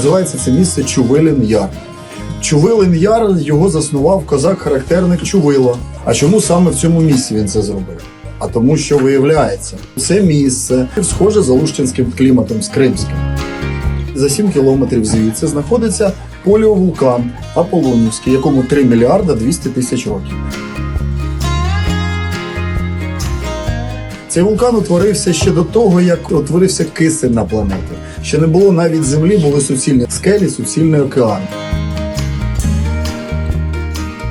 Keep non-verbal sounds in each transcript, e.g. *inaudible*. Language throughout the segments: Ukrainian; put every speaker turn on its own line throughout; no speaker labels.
Називається це місце Чувилін Яр. Чувилин Яр його заснував козак-характерник Чувило. А чому саме в цьому місці він це зробив? А тому, що виявляється, це місце схоже за лущинським кліматом з Кримським. За 7 кілометрів звідси знаходиться поліовулкан Аполлонівський, якому 3 мільярда 200 тисяч років. Цей вулкан утворився ще до того, як утворився кисень на планеті. Ще не було навіть землі, були суцільні скелі, суцільний океан.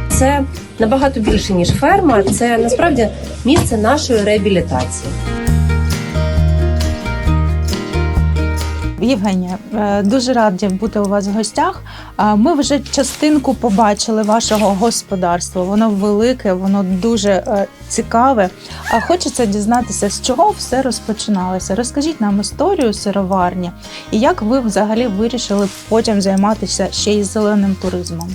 Це набагато більше ніж ферма. Це насправді місце нашої реабілітації.
Євгенія, е, дуже раді бути у вас в гостях. А Ми вже частинку побачили вашого господарства. Воно велике, воно дуже е, цікаве. А хочеться дізнатися, з чого все розпочиналося. Розкажіть нам історію сироварні і як ви взагалі вирішили потім займатися ще й зеленим туризмом.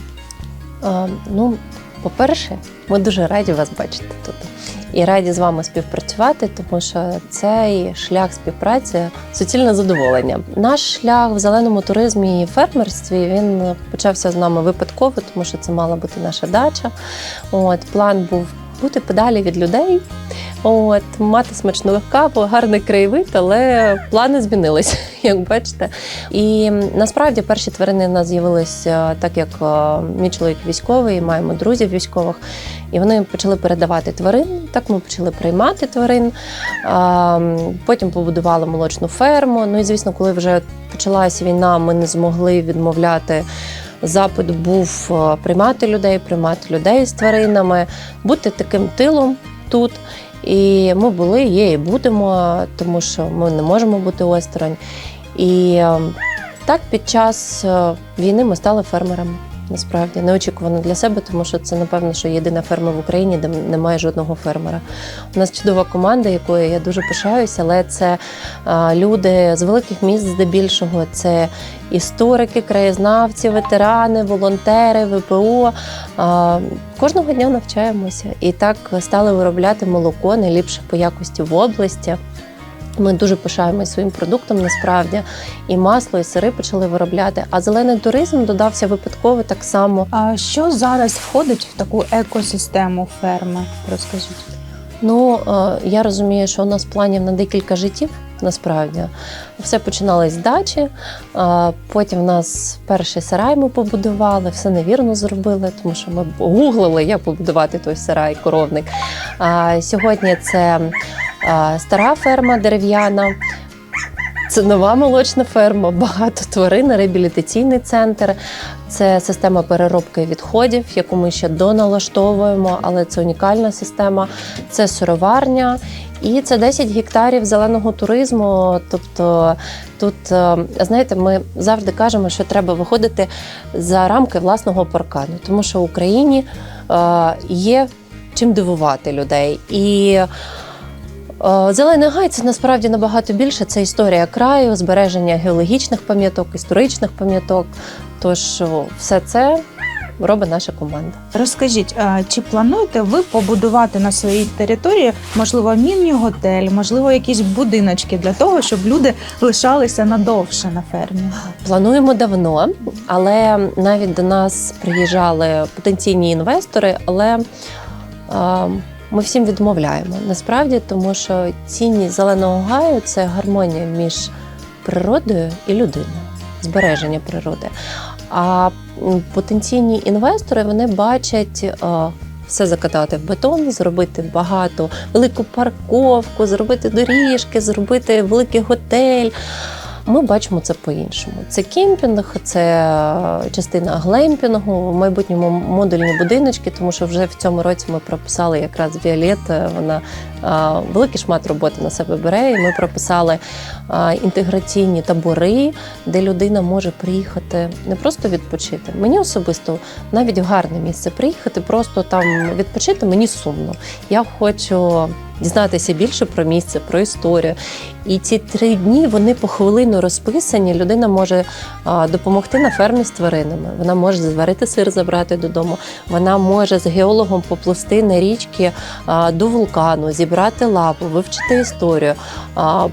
Е, Ну, по-перше, ми дуже раді вас бачити тут. І раді з вами співпрацювати, тому що цей шлях співпраці суцільне задоволення. Наш шлях в зеленому туризмі і фермерстві він почався з нами випадково, тому що це мала бути наша дача. От план був бути подалі від людей. От, мати смачну каву, гарний краєвид, але плани змінилися, *laughs* як бачите. І насправді перші тварини в нас з'явилися так, як е, мій чоловік військовий, маємо друзів військових, і вони почали передавати тварин. Так ми почали приймати тварин. Потім побудували молочну ферму. Ну і звісно, коли вже почалася війна, ми не змогли відмовляти. Запит був е, приймати людей, приймати людей з тваринами, бути таким тилом тут. І ми були, є і будемо, тому що ми не можемо бути осторонь. І так під час е, війни ми стали фермерами. Насправді неочікувано для себе, тому що це напевно, що єдина ферма в Україні, де немає жодного фермера. У нас чудова команда, якою я дуже пишаюся, але це люди з великих міст, здебільшого, це історики, краєзнавці, ветерани, волонтери, ВПО. Кожного дня навчаємося і так стали виробляти молоко найліпше по якості в області. Ми дуже пишаємося своїм продуктом насправді. І масло, і сири почали виробляти. А зелений туризм додався випадково так само.
А що зараз входить в таку екосистему ферми? Розкажіть.
Ну е, я розумію, що у нас планів на декілька життів. Насправді все починалось з дачі. Потім в нас перший сарай ми побудували, все невірно зробили, тому що ми гуглили, як побудувати той сарай, коровник. Сьогодні це стара ферма дерев'яна. Це нова молочна ферма, багато тварин, реабілітаційний центр. Це система переробки відходів, яку ми ще доналаштовуємо, але це унікальна система. Це сироварня. І це 10 гектарів зеленого туризму. Тобто тут, е, знаєте, ми завжди кажемо, що треба виходити за рамки власного паркану, тому що в Україні е, є чим дивувати людей. І Зелений гай це насправді набагато більше. Це історія краю, збереження геологічних пам'яток, історичних пам'яток. Тож все це робить наша команда.
Розкажіть, чи плануєте ви побудувати на своїй території, можливо, міні-готель, можливо, якісь будиночки для того, щоб люди лишалися надовше на фермі?
Плануємо давно, але навіть до нас приїжджали потенційні інвестори, але е, ми всім відмовляємо насправді, тому що цінність зеленого гаю це гармонія між природою і людиною, збереження природи. А потенційні інвестори вони бачать. е, все закатати в бетон, зробити багато, велику парковку, зробити доріжки, зробити великий готель. Ми бачимо це по-іншому. Це кемпінг, це е, частина глемпінгу, в майбутньому модульні будиночки, тому що вже в цьому році ми прописали якраз Віолет, Вона великий шмат роботи на себе бере. І ми прописали е, інтеграційні табори, де людина може приїхати не просто відпочити. Мені особисто навіть в гарне місце приїхати, просто там відпочити мені сумно. Я хочу дізнатися більше про місце, про історію. І ці три дні вони похвилину розписані. Людина може а, допомогти на фермі з тваринами. Вона може зварити сир, забрати додому. Вона може з геологом поплисти на річки до вулкану, зібрати лапу, вивчити історію,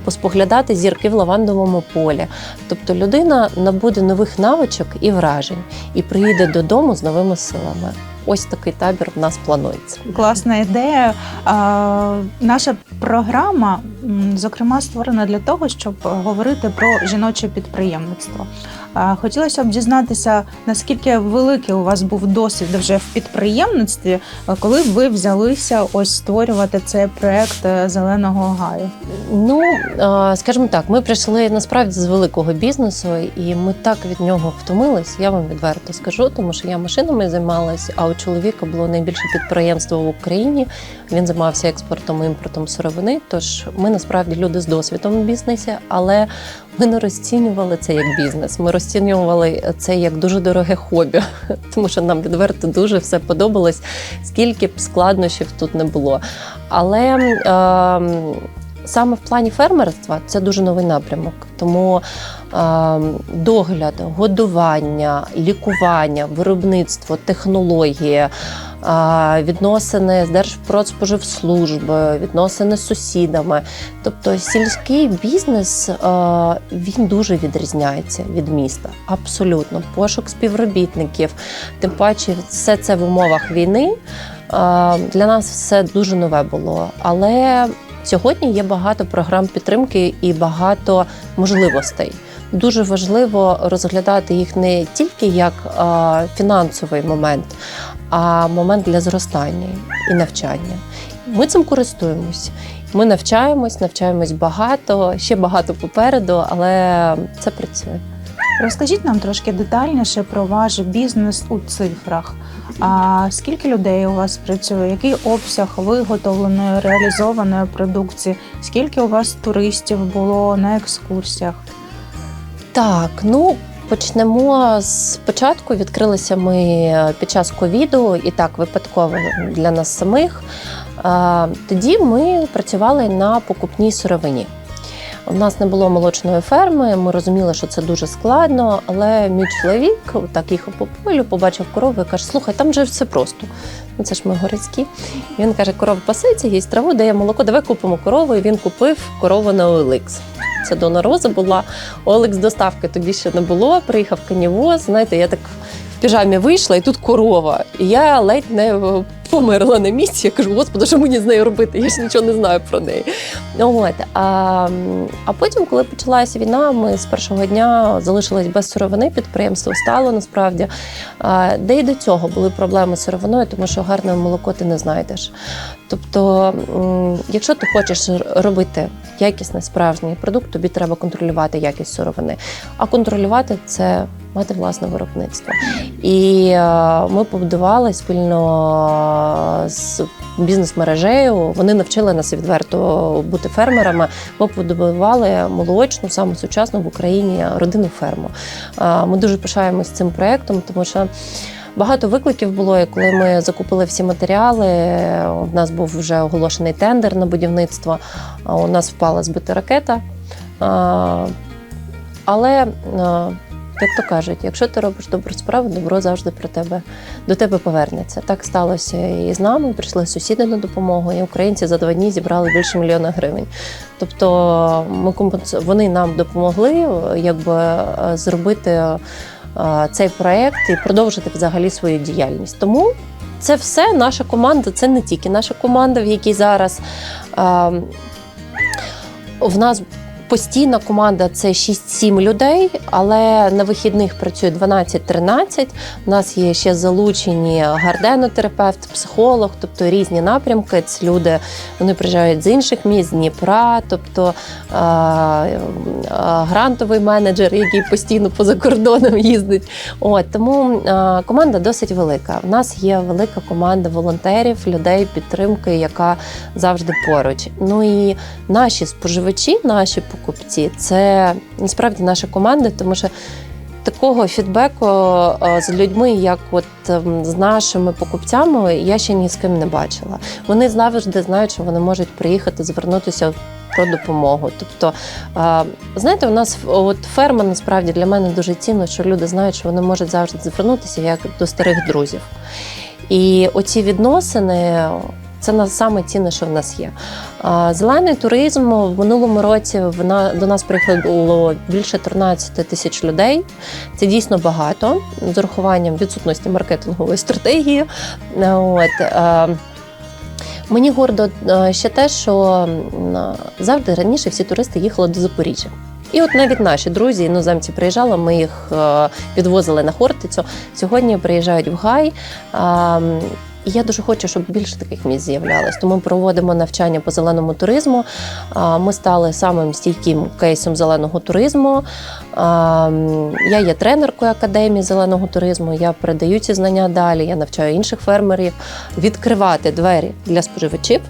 поспоглядати зірки в лавандовому полі. Тобто людина набуде нових навичок і вражень і приїде додому з новими силами. Ось такий табір в нас планується.
Класна ідея. Наша програма, зокрема, створена для того, щоб говорити про жіноче підприємництво. Хотілося б дізнатися, наскільки великий у вас був досвід вже в підприємництві, коли ви взялися ось створювати цей проект е, зеленого гаю.
Ну скажімо так, ми прийшли насправді з великого бізнесу, і ми так від нього втомились. Я вам відверто скажу, тому що я машинами займалась, а у чоловіка було найбільше підприємство в Україні. Він займався експортом і імпортом сировини. Тож ми насправді люди з досвідом в бізнесі, але ми не розцінювали це як бізнес. Ми розцінювали це як дуже дороге хобі, *laughs* тому що нам відверто дуже все подобалось, скільки б складнощів тут не було. Але е, Саме в плані фермерства це дуже новий напрямок, тому е, догляд, годування, лікування, виробництво, технології, е, відносини з Держпродспоживслужбою, відносини з сусідами. Тобто сільський бізнес е, він дуже відрізняється від міста. Абсолютно. Пошук співробітників, тим паче, все це в умовах війни. Для нас все дуже нове було. Але Сьогодні є багато програм підтримки і багато можливостей. Дуже важливо розглядати їх не тільки як фінансовий момент, а момент для зростання і навчання. Ми цим користуємось. Ми навчаємось, навчаємось багато, ще багато попереду, але це працює.
Розкажіть нам трошки детальніше про ваш бізнес у цифрах. А скільки людей у вас працює? Який обсяг виготовленої реалізованої продукції? Скільки у вас туристів було на екскурсіях?
Так, ну почнемо з початку. Відкрилися ми під час ковіду, і так випадково для нас самих. Тоді ми працювали на покупній сировині. У нас не було молочної ферми, ми розуміли, що це дуже складно, але мій чоловік так їхав по полю, побачив корову і каже: слухай, там же все просто. Ну це ж ми городські. І він каже: корова пасеться, їсть траву, дає молоко, давай купимо корову. І він купив корову на OLX. Це Дона Роза була. OLX доставки тоді ще не було. Приїхав канівоз. Знаєте, я так піжамі вийшла, і тут корова. І я ледь не померла на місці. Я кажу, господи, що мені з нею робити? Я ж нічого не знаю про неї. От. А, а потім, коли почалася війна, ми з першого дня залишились без сировини, підприємство стало насправді. Де й до цього були проблеми з сировиною, тому що гарне молоко ти не знайдеш. Тобто, якщо ти хочеш робити якісний справжній продукт, тобі треба контролювати якість сировини. А контролювати це мати власне виробництво. І е, ми побудували спільно з бізнес-мережею. Вони навчили нас відверто бути фермерами. Ми побудували молочну, саму сучасну в Україні родинну ферму. Е, Ми дуже пишаємось цим проектом, тому що. Багато викликів було, і коли ми закупили всі матеріали. У нас був вже оголошений тендер на будівництво. а У нас впала збита ракета. Але, як то кажуть, якщо ти робиш добру справу, добро завжди про тебе до тебе повернеться. Так сталося і з нами. Прийшли сусіди на допомогу, і українці за два дні зібрали більше мільйона гривень. Тобто, ми вони нам допомогли, якби зробити цей проект і продовжити взагалі свою діяльність. Тому це все наша команда, це не тільки наша команда, в якій зараз е, в нас. Постійна команда це 6-7 людей, але на вихідних працює 12-13. У нас є ще залучені гарденотерапевт, психолог, тобто різні напрямки. Це люди вони приїжджають з інших міст, Дніпра, тобто е, е, грантовий менеджер, який постійно поза кордоном їздить. От тому е, команда досить велика. У нас є велика команда волонтерів, людей підтримки, яка завжди поруч. Ну і наші споживачі, наші покупці це насправді наша команда, тому що такого фідбеку е, з людьми, як от ем, з нашими покупцями, я ще ні з ким не бачила. Вони завжди знають, що вони можуть приїхати, звернутися про допомогу. Тобто, е, знаєте, у нас от ферма насправді для мене дуже цінно, що люди знають, що вони можуть завжди звернутися як до старих друзів. І оці відносини. Це на саме цінне, що в нас є. Зелений туризм в минулому році до нас приїхало більше 13 тисяч людей. Це дійсно багато з урахуванням відсутності маркетингової стратегії. Е, От, е, Мені гордо е, ще те, що завжди раніше всі туристи їхали до Запоріжжя. І от навіть наші друзі, іноземці приїжджали, ми їх відвозили на Хортицю. Сьогодні приїжджають в Гай. І я дуже хочу, щоб більше таких місць з'являлось. Тому проводимо навчання по зеленому туризму. Ми стали самим стійким кейсом зеленого туризму. Я є тренеркою академії зеленого туризму. Я передаю ці знання далі. Я навчаю інших фермерів відкривати двері для споживачів.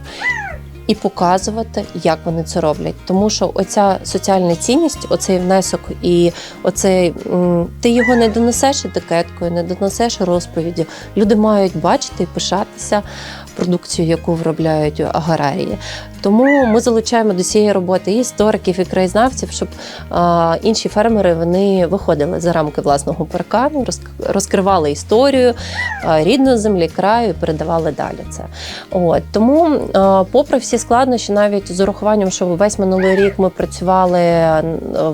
І показувати, як вони це роблять, тому що оця соціальна цінність, оцей внесок, і оцей ти його не донесеш етикеткою, не донесеш розповіді. Люди мають бачити і пишатися продукцією, яку виробляють аграрії. Тому ми залучаємо до цієї роботи і істориків, і краєзнавців, щоб а, інші фермери вони виходили за рамки власного паркану, розк- розкривали історію а, рідної землі, краю і передавали далі це. От тому, а, попри всі складнощі, навіть з урахуванням, що весь минулий рік ми працювали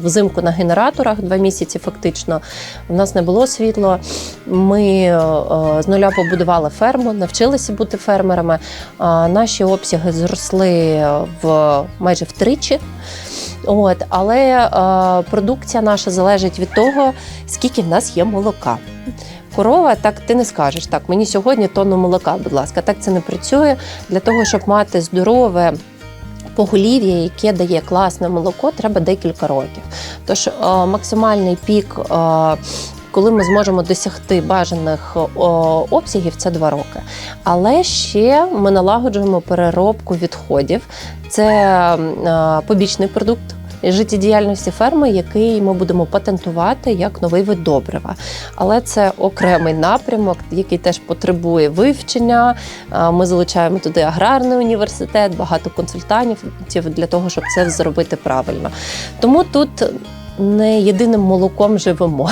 взимку на генераторах два місяці, фактично у нас не було світла. Ми е, з нуля побудували ферму, навчилися бути фермерами. А, Наші обсяги зросли в майже втричі. От, але е, продукція наша залежить від того, скільки в нас є молока. Корова, так ти не скажеш. Так, мені сьогодні тонну молока, будь ласка. Так це не працює. Для того, щоб мати здорове поголів'я, яке дає класне молоко, треба декілька років. Тож е, максимальний пік. е, коли ми зможемо досягти бажаних обсягів, це два роки. Але ще ми налагоджуємо переробку відходів. Це е, побічний продукт. Життєдіяльності ферми, який ми будемо патентувати як новий вид добрива. Але це окремий напрямок, який теж потребує вивчення. Е, Ми залучаємо туди аграрний університет, багато консультантів для того, щоб це зробити правильно. Тому тут не єдиним молоком живемо.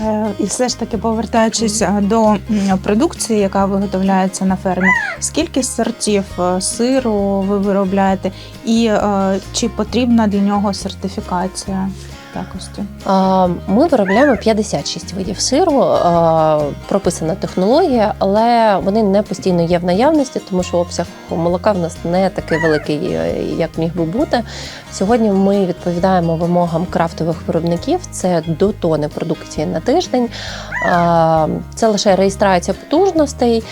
Е, І все ж таки, повертаючись е, до продукції, яка виготовляється на фермі, скільки сортів е, сиру ви виробляєте, і чи потрібна для нього сертифікація якості?
Ми виробляємо 56 видів сиру, прописана технологія, але вони не постійно є в наявності, тому що обсяг молока в нас не такий великий, е, як міг би бути. Сьогодні ми відповідаємо вимогам крафтових виробників. Це до тони продукції на тиждень. Це лише реєстрація потужностей.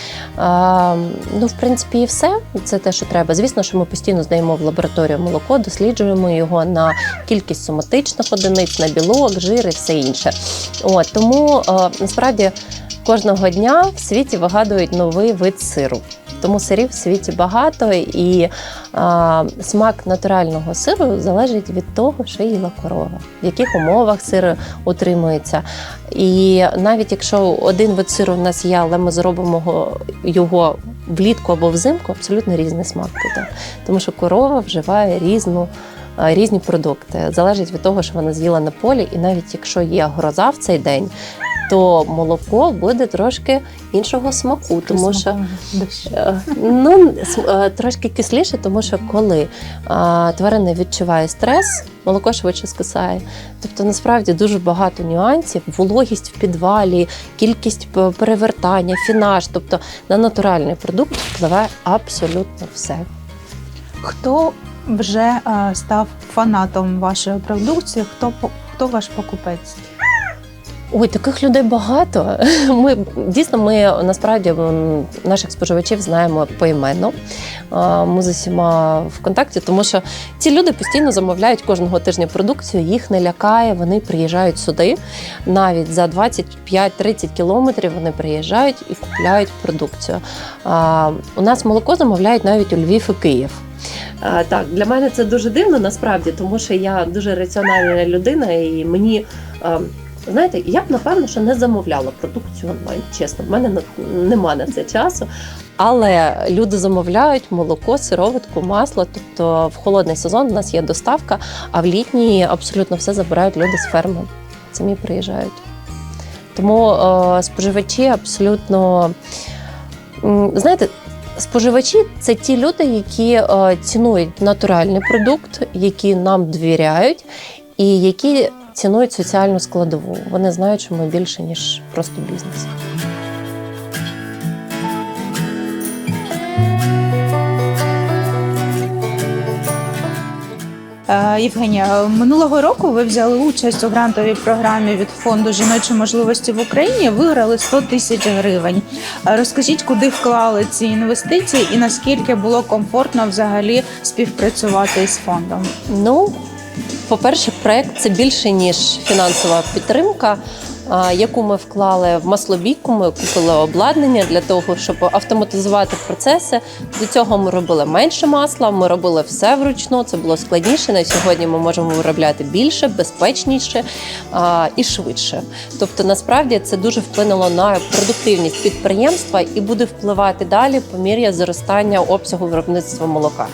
Ну, в принципі, і все. Це те, що треба. Звісно, що ми постійно здаємо в лабораторію молоко, досліджуємо його на кількість соматичних одиниць, на білок, жир і все інше. От тому е, насправді кожного дня в світі вигадують новий вид сиру. Тому сирів в світі багато, і е, смак натурального сиру залежить від того, що їла корова, в яких умовах сир утримується. І навіть якщо один вид сиру в нас є, але ми зробимо його влітку або взимку, абсолютно різний смак буде. Тому що корова вживає різну. Е, Різні продукти залежить від того, що вона з'їла на полі, і навіть якщо є гроза в цей день, то молоко буде трошки іншого смаку, тому що Е, Ну, с- е, трошки кисліше, тому що коли тварина відчуває стрес, молоко швидше скисає. Тобто, насправді дуже багато нюансів, вологість в підвалі, кількість перевертання, фінаж. Тобто на натуральний продукт впливає абсолютно все.
Хто вже е, став фанатом вашої продукції? Хто хто ваш покупець?
Ой, таких людей багато. *laughs* Ми дійсно ми насправді наших споживачів знаємо поіменно. Ми з усіма в контакті, тому що ці люди постійно замовляють кожного тижня продукцію, їх не лякає. Вони приїжджають сюди. Навіть за 25-30 кілометрів вони приїжджають і купляють продукцію. У нас молоко замовляють навіть у Львів і Київ. Так, для мене це дуже дивно насправді, тому що я дуже раціональна людина, і мені Знаєте, я б напевно, що не замовляла продукцію онлайн. Чесно, в мене нема на це часу. Але люди замовляють молоко, сироватку, масло. Тобто в холодний сезон у нас є доставка, а в літній абсолютно все забирають люди з ферми. Самі приїжджають. Тому е, споживачі абсолютно знаєте. Споживачі це ті люди, які е, цінують натуральний продукт, які нам довіряють, і які цінують соціальну складову. Вони знають, що ми більше ніж просто бізнес.
Е, Євгенія, минулого року ви взяли участь у грантовій програмі від фонду жіночі можливості в Україні. Виграли 100 тисяч гривень. Е, Розкажіть, куди вклали ці інвестиції і наскільки було комфортно взагалі співпрацювати із фондом?
Ну, по-перше, проект це більше ніж фінансова підтримка, яку ми вклали в маслобійку. Ми купили обладнання для того, щоб автоматизувати процеси. До цього ми робили менше масла, ми робили все вручну. Це було складніше. На сьогодні ми можемо виробляти більше, безпечніше і швидше. Тобто, насправді це дуже вплинуло на продуктивність підприємства і буде впливати далі по мірі зростання обсягу виробництва молока.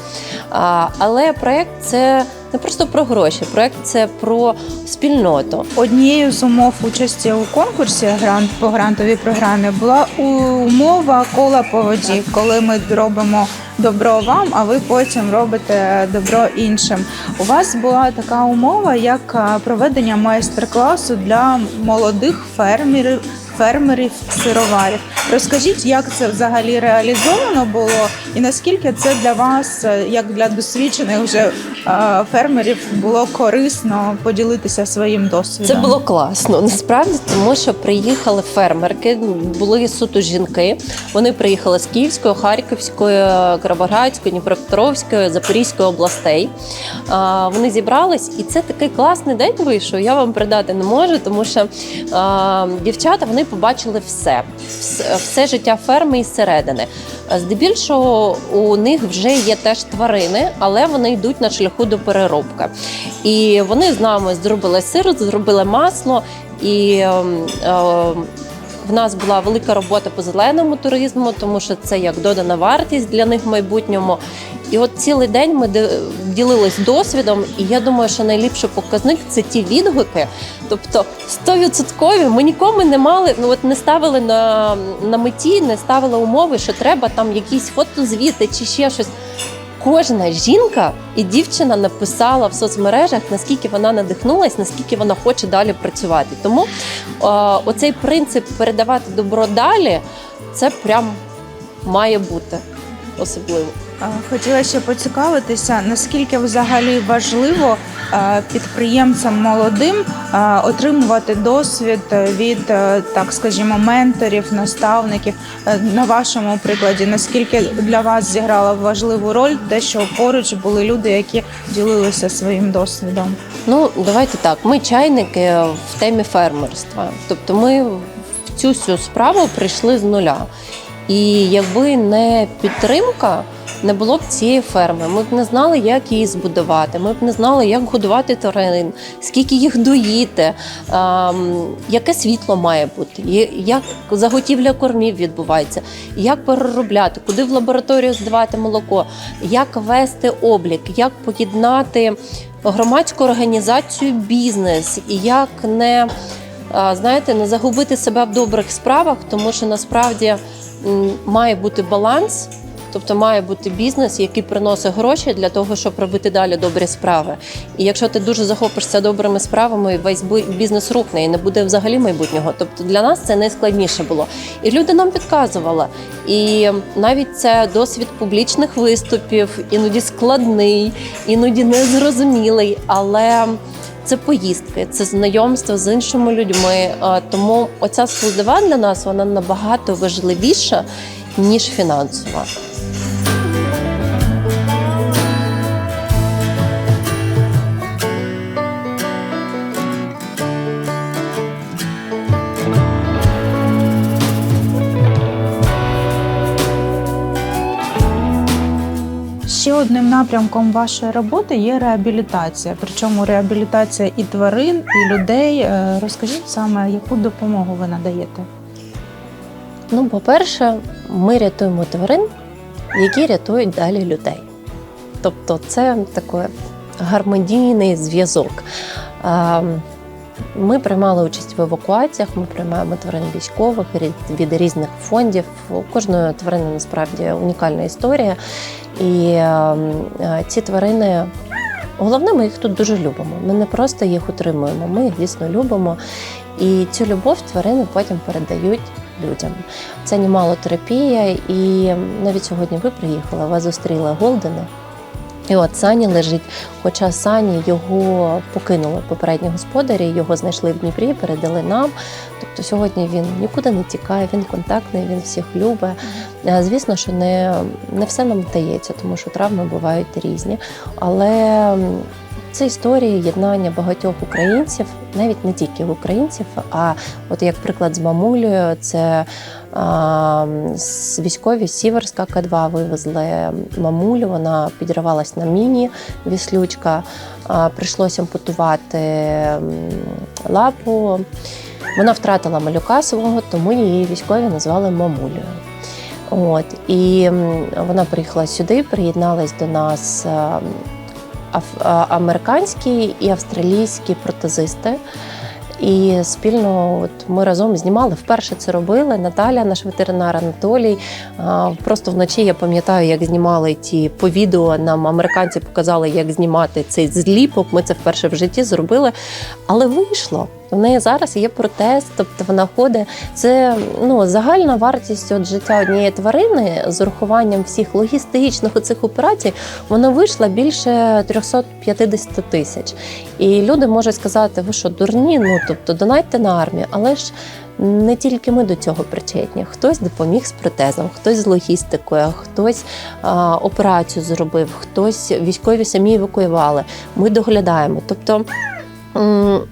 Але проект це не просто про гроші, проект це про спільноту.
Однією з умов участі у конкурсі грант по грантовій програмі була умова кола по воді, коли ми робимо добро вам, а ви потім робите добро іншим. У вас була така умова, як проведення майстер-класу для молодих фермерів. Фермерів сироварів, розкажіть, як це взагалі реалізовано було, і наскільки це для вас, е, як для досвідчених вже е, фермерів, було корисно поділитися своїм досвідом?
Це було класно, насправді, тому що приїхали фермерки, були суто жінки. Вони приїхали з Київської, Харківської, Кіровоградської, Дніпропетровської, Запорізької областей. Вони зібрались, і це такий класний день вийшов. Я вам передати не можу, тому що дівчата вони побачили все, все, життя ферми із середини. Здебільшого у них вже є теж тварини, але вони йдуть на шляху до переробки. І вони з нами зробили сир, зробили масло і. ем, в нас була велика робота по зеленому туризму, тому що це як додана вартість для них в майбутньому. І от цілий день ми ділились досвідом, і я думаю, що найліпший показник це ті відгуки. Тобто 100% ми нікому не мали, ну от не ставили на, на меті, не ставили умови, що треба там якісь фотозвіти чи ще щось. Кожна жінка і дівчина написала в соцмережах, наскільки вона надихнулась, наскільки вона хоче далі працювати. Тому е, оцей принцип передавати добро далі, це прям має бути особливо.
Хотіла ще поцікавитися, наскільки взагалі важливо е, підприємцям молодим е, отримувати досвід від, е, так скажімо, менторів, наставників. На вашому прикладі, наскільки для вас зіграла важливу роль те, що поруч були люди, які ділилися своїм досвідом?
Ну, давайте так. Ми чайники в темі фермерства. Тобто ми в цю всю справу прийшли з нуля. І якби не підтримка, не було б цієї ферми. Ми б не знали, як її збудувати. Ми б не знали, як годувати тварин, скільки їх доїти, ем, яке світло має бути, як заготівля кормів відбувається, як переробляти, куди в лабораторію здавати молоко, як вести облік, як поєднати громадську організацію бізнес і як не знаєте, не загубити себе в добрих справах, тому що насправді має бути баланс. Тобто має бути бізнес, який приносить гроші для того, щоб робити далі добрі справи. І якщо ти дуже захопишся добрими справами, весь бі- бізнес рухне і не буде взагалі майбутнього. Тобто для нас це найскладніше було. І люди нам підказували. І навіть це досвід публічних виступів, іноді складний, іноді незрозумілий, але це поїздки, це знайомство з іншими людьми. Тому оця складова для нас вона набагато важливіша ніж фінансова.
Одним напрямком вашої роботи є реабілітація. Причому реабілітація і тварин, і людей. Е, Розкажіть саме, яку допомогу ви надаєте?
Ну, по-перше, ми рятуємо тварин, які рятують далі людей. Тобто, це такий гармонійний зв'язок. Ми приймали участь в евакуаціях, ми приймаємо тварин військових від- різних фондів. У кожної тварини насправді унікальна історія. І е, е, ці тварини, головне, ми їх тут дуже любимо. Ми не просто їх утримуємо, ми їх дійсно любимо. І цю любов тварини потім передають людям. Це немало терапія, і навіть сьогодні ви приїхали, вас зустріли Голдени. І от Сані лежить, хоча Сані його покинули попередні господарі, його знайшли в Дніпрі, передали нам. Тобто сьогодні він нікуди не тікає, він контактний, він всіх любить. Е, Звісно, що не, не все нам вдається, тому що травми бувають різні. Але це історії єднання багатьох українців, навіть не тільки українців, а от як приклад з мамулею, це а, військові Сіверська К2 вивезли мамулю. Вона підірвалась на міні, віслючка. А, прийшлося ампутувати лапу. Вона втратила малюка свого, тому її військові назвали мамулею. От і вона приїхала сюди, приєднались до нас е, а- американські і австралійські протезисти. І спільно от ми разом знімали. Вперше це робили. Наталя, наш ветеринар Анатолій. Просто вночі я пам'ятаю, як знімали ті по відео. Нам американці показали, як знімати цей зліпок. Ми це вперше в житті зробили. Але вийшло. У неї зараз є протез, тобто вона ходить. Це ну загальна вартість от життя однієї тварини з урахуванням всіх логістичних оцих операцій. Вона вийшла більше 350 тисяч. І люди можуть сказати, ви що, дурні? Ну тобто донайте на армію, але ж. Не тільки ми до цього причетні. Хтось допоміг з протезом, хтось з логістикою, хтось а, операцію зробив, хтось військові самі евакуювали. Ми доглядаємо. Тобто,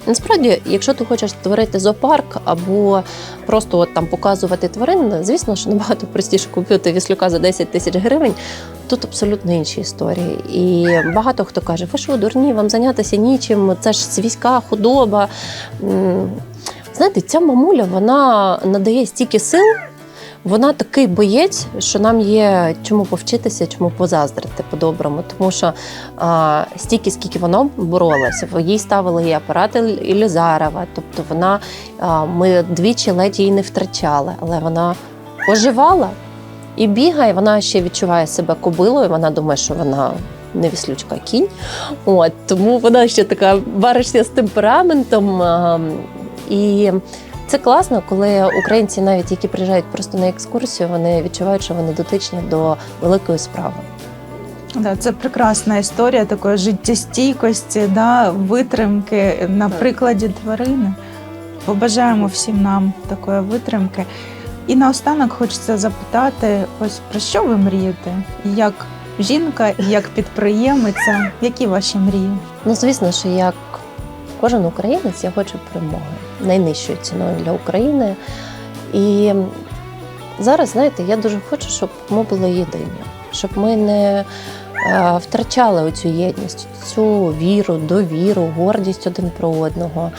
насправді, якщо ти хочеш створити зоопарк або просто от там показувати тварин, звісно, що набагато простіше купити віслюка за 10 тисяч гривень. Тут абсолютно інші історії. І багато хто каже, ви що, дурні, вам зайнятися нічим, це ж свійська худоба. Знаєте, ця мамуля вона надає стільки сил. Вона такий боєць, що нам є чому повчитися, чому позаздрити по-доброму. Тому що а, стільки, скільки вона боролася, їй ставили і апарати Ілізарова. Тобто вона а, ми двічі ледь її не втрачали, але вона оживала і бігає. Вона ще відчуває себе кобилою. Вона думає, що вона не віслючка, а кінь. От тому вона ще така баришня з темпераментом. а, І це класно, коли українці, навіть які приїжджають просто на екскурсію, вони відчувають, що вони дотичні до великої справи.
Да, це прекрасна історія такої життєстійкості, да, витримки на прикладі тварини. Побажаємо всім нам такої витримки. І наостанок хочеться запитати: ось про що ви мрієте? Як жінка, як підприємиця, які ваші мрії?
Ну, звісно, що як кожен українець, я хочу перемоги найнижчою ціною для України. І зараз, знаєте, я дуже хочу, щоб ми були єдині, щоб ми не е, втрачали оцю єдність, цю віру, довіру, гордість один про одного.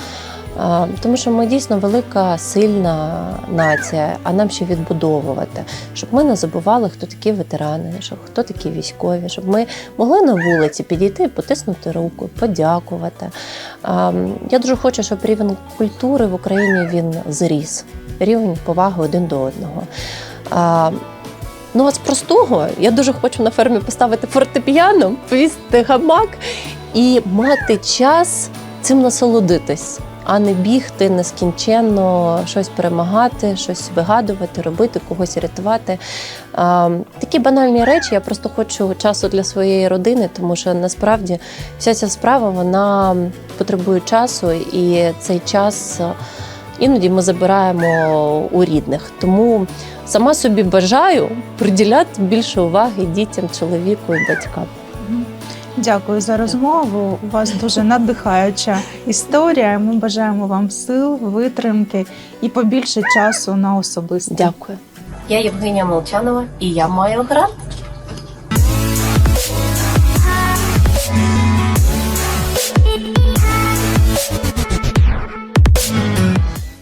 Тому що ми дійсно велика, сильна нація, а нам ще відбудовувати, щоб ми не забували, хто такі ветерани, щоб хто такі військові, щоб ми могли на вулиці підійти, потиснути руку, подякувати. Я дуже хочу, щоб рівень культури в Україні він зріс, рівень поваги один до одного. Ну, а з простого я дуже хочу на фермі поставити фортепіано, повісити гамак і мати час цим насолодитись, а не бігти нескінченно, щось перемагати, щось вигадувати, робити, когось рятувати. Такі банальні речі. Я просто хочу часу для своєї родини, тому що насправді вся ця справа вона потребує часу, і цей час іноді ми забираємо у рідних. Тому сама собі бажаю приділяти більше уваги дітям, чоловіку і батькам.
Дякую за розмову. У вас дуже надихаюча історія. Ми бажаємо вам сил, витримки і побільше часу на особисте.
Дякую. Я Євгенія Молчанова, і я маю грант.